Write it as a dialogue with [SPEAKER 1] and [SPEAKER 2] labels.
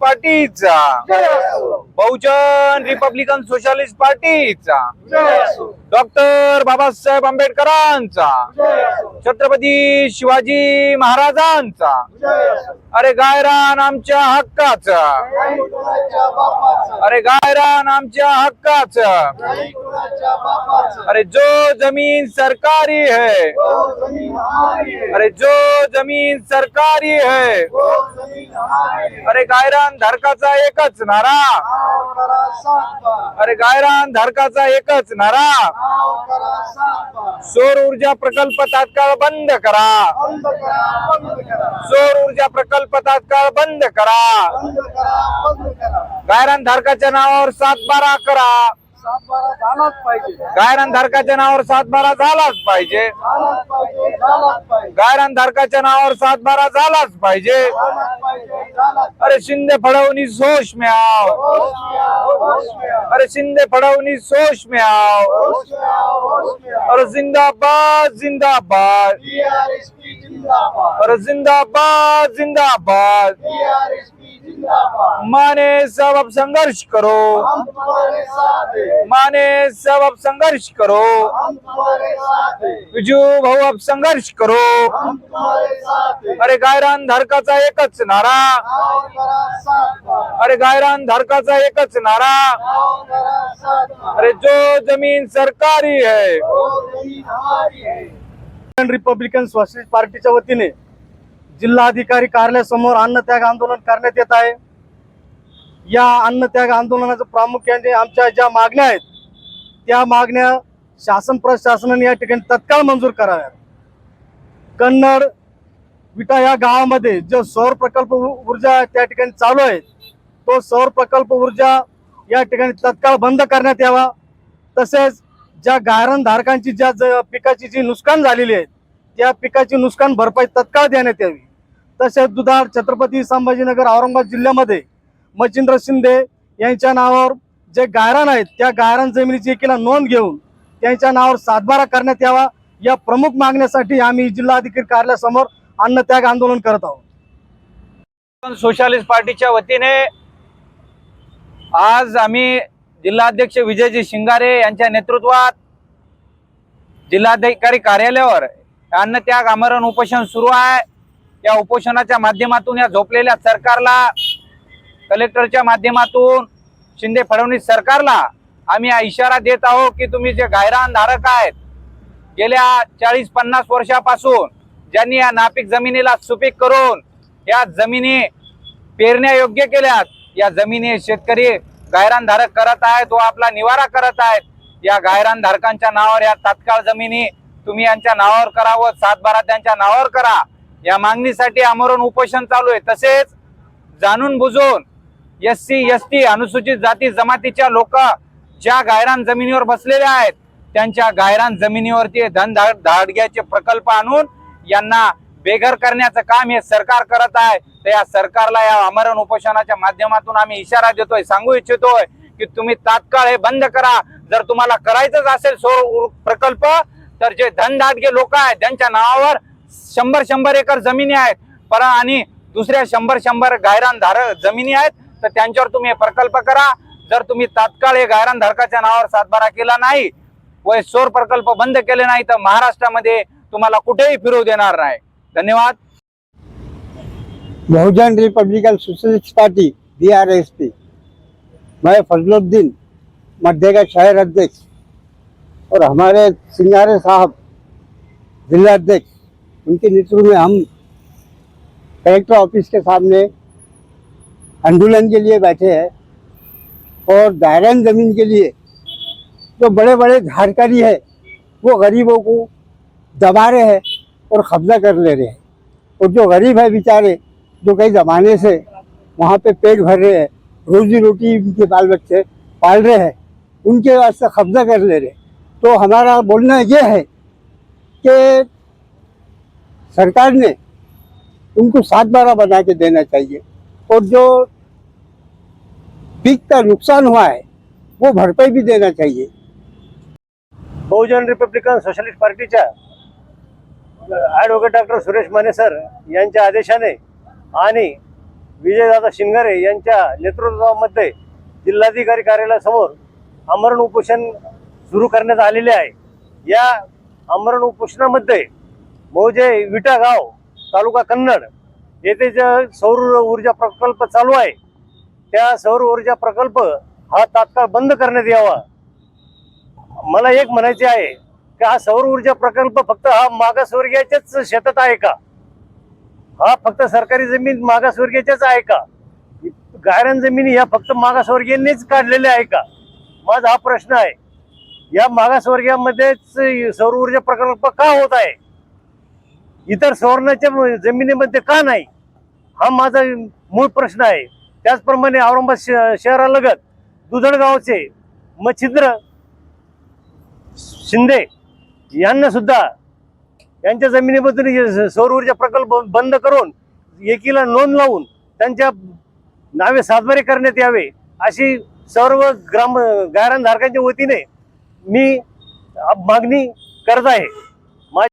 [SPEAKER 1] पार्टीचा. Bahujan Republican Socialist पार्टीचा. Doctor Babasaheb आंबेडकरांचा. छत्रपती शिवाजी महाराजांचा. अरे गायरान आमच्या हक्काचा. अरे गायरान आमच्या हक्काचा. अरे जो जमीन सरकारी है. अरे जो जमीन सरकारी है. अरे गायरान धारकाचा एकच नारा. अरे गायरान धारकाचा एकच नारा. सौर ऊर्जा प्रकल्प तात्काळ बंद करा. सौर ऊर्जा प्रकल्प तात्काळ बंद करा. गायरान धारकाच्या नावावर सात बारा करा. गायरान धारकाच्या नावावर सात बारा झालाच पाहिजे गायरान धारकाच्या नावावर सात बारा झालाच पाहिजे अरे शिंदे फडवणीस होश में आओ अरे शिंदे फडवणीस होश में आओ अरे जिंदाबाद जिंदाबाद. अरे जिंदाबाद जिंदाबाद। माने सब अब संघर्ष करो। माने सब अब संघर्ष करो। विजू भाऊ अब संघर्ष करो। अरे गायरान धारकाचा एकच नारा। अरे गायरान धारकाचा एकच नारा। अरे जो जमीन सरकारी है।
[SPEAKER 2] रिपब्लिकन सोशलिस्ट पार्टीच्या वतीने जिल्हाधिकारी कार्यालयासमोर अन्नत्याग आंदोलन करण्यात येत आहे. या अन्नत्याग आंदोलनाचं प्रामुख्याने आमच्या ज्या मागण्या आहेत त्या मागण्या शासन प्रशासनाने या ठिकाणी तत्काळ मंजूर कराव्यात. कन्नड विटा या गावामध्ये जो सौर प्रकल्प ऊर्जा त्या ठिकाणी चालू आहे तो सौर प्रकल्प ऊर्जा या ठिकाणी तत्काळ बंद करण्यात यावा. तसेच ज्या गायरण धारकांची ज्या ज- पिकाची जी नुकसान झालेली आहे या पिकाची नुकसान भरपाई तत्काळ देण्यात यावी. तसेच दुधार छत्रपती संभाजीनगर औरंगाबाद जिल्ह्यामध्ये मच्छिंद्र शिंदे यांच्या नावावर जे गायरान आहेत त्या गायरान जमिनीची एकीला नोंद घेऊन त्यांच्या नावावर सातबारा करण्यात यावा या प्रमुख मागण्यासाठी आम्ही जिल्हाधिकारी कार्यालयासमोर अन्नत्याग आंदोलन करत आहोत.
[SPEAKER 1] सोशालिस्ट पार्टीच्या वतीने आज आम्ही जिल्हाध्यक्ष विजयजी शिंगारे यांच्या नेतृत्वात जिल्हाधिकारी कार्यालयावर अन्नत्याग आमरण उपोषण सुरू आहे. या उपोषणाच्या माध्यमातून या झोपलेल्या सरकारला कलेक्टरच्या माध्यमातून शिंदे फडणवीस सरकारला आम्ही हा इशारा देत आहोत की तुम्ही जे गायरान धारक आहेत गेल्या चाळीस पन्नास वर्षापासून ज्यांनी या नापीक जमिनीला सुपीक करून या जमिनी पेरण्यायोग्य केल्यात या जमिनी शेतकरी गायरान धारक करत आहेत व आपला निवारा करत आहेत. या गायरान धारकांच्या नावावर या तात्काळ जमिनी तुम्ही यांच्या नावावर करावं सातबारा त्यांच्या नावावर करा. या मागणीसाठी आमरण उपोषण चालू आहे. तसेच जाणून बुजून एस सी एस टी अनुसूचित जाती जमातीच्या लोक ज्या गायरान जमिनीवर बसलेल्या आहेत त्यांच्या गायरान जमिनीवरती धन धाडग्याचे प्रकल्प आणून यांना बेघर करण्याचं काम हे सरकार करत आहे. तर या सरकारला या आमरण उपोषणाच्या माध्यमातून आम्ही इशारा देतोय सांगू इच्छितोय की तुम्ही तात्काळ हे बंद करा. जर तुम्हाला करायचंच असेल सौर प्रकल्प तर जे धनदाटगे लोक आहेत त्यांच्या नावावर शंभर शंभर एकर जमिनी आहेत पर आणि दुसऱ्या शंभर शंभर गायरान धारक जमिनी आहेत तर त्यांच्यावर तुम्ही हे प्रकल्प करा. जर तुम्ही तात्काळ हे गायरान धारकाच्या नावावर सातबारा केला नाही व हे सौर प्रकल्प बंद केले नाही तर महाराष्ट्रामध्ये तुम्हाला कुठेही फिरू देणार नाही. धन्यवाद.
[SPEAKER 3] Bahujan Republican Socialist party B R S P मैं फजलुद्दीन मध्य का शहर अध्यक्ष. और हमारे सिंगारे साहब जिला अध्यक्ष उनके नेतृत्व में हम कलेक्टर ऑफ़िस के सामने आंदोलन के लिए बैठे हैं और दायरन ज़मीन के लिए जो बड़े बड़े धारकारी है, वो गरीबों को दबा रहे हैं और कब्जा कर ले रहे हैं। और जो गरीब है बेचारे, जो कई ज़माने से वहाँ पे पेट भर रहे हैं, रोजी रोटी उनके बाल बच्चे पाल रहे हैं, उनके वास्ते कब्जा कर ले रहे तो हमारा बोलना ये है कि सरकार ने उनको सात बारह बना के देना चाहिए। और जो पीक का नुकसान हुआ है वो भरपाई भी देना चाहिए।
[SPEAKER 2] बहुजन रिपब्लिकन सोशलिस्ट पार्टीच्या advocate doctor Suresh Mane sir यांच्या आदेशाने आणि विजयदादा शिंगारे यांच्या नेतृत्वामध्ये जिल्हाधिकारी कार्यालयासमोर आमरण उपोषण सुरू करण्यात आलेले आहे. या आमरण उपोषणामध्ये मौजे विटा गाव तालुका कन्नड येथे जे सौर ऊर्जा प्रकल्प चालू आहे त्या सौर ऊर्जा प्रकल्प हा तात्काळ बंद करण्यात यावा. मला एक म्हणायचे आहे की हा सौर ऊर्जा प्रकल्प फक्त हा मागासवर्गीयाच्याच शेतात आहे का? हा फक्त सरकारी जमीन मागासवर्गीयाच्याच आहे का? गायरान जमिनी ह्या फक्त मागासवर्गीयांनीच काढलेल्या आहे का? माझा हा प्रश्न आहे. या मागासवर्गीयांमध्येच सौर ऊर्जा प्रकल्प का होत आहे? इतर सवर्णाच्या जमिनीमध्ये का नाही? हा माझा मूळ प्रश्न आहे. त्याचप्रमाणे औरंगाबाद श- शहरालगत दुधणगावचे मच्छिद्र शिंदे यांना सुद्धा यांच्या जमिनीमधून सौर ऊर्जा प्रकल्प बंद करून एकीला नोंद लावून त्यांच्या नावे सातबारे करण्यात यावे अशी सर्व ग्राम गायरानधारकांच्या वतीने मी मागणी करत आहे.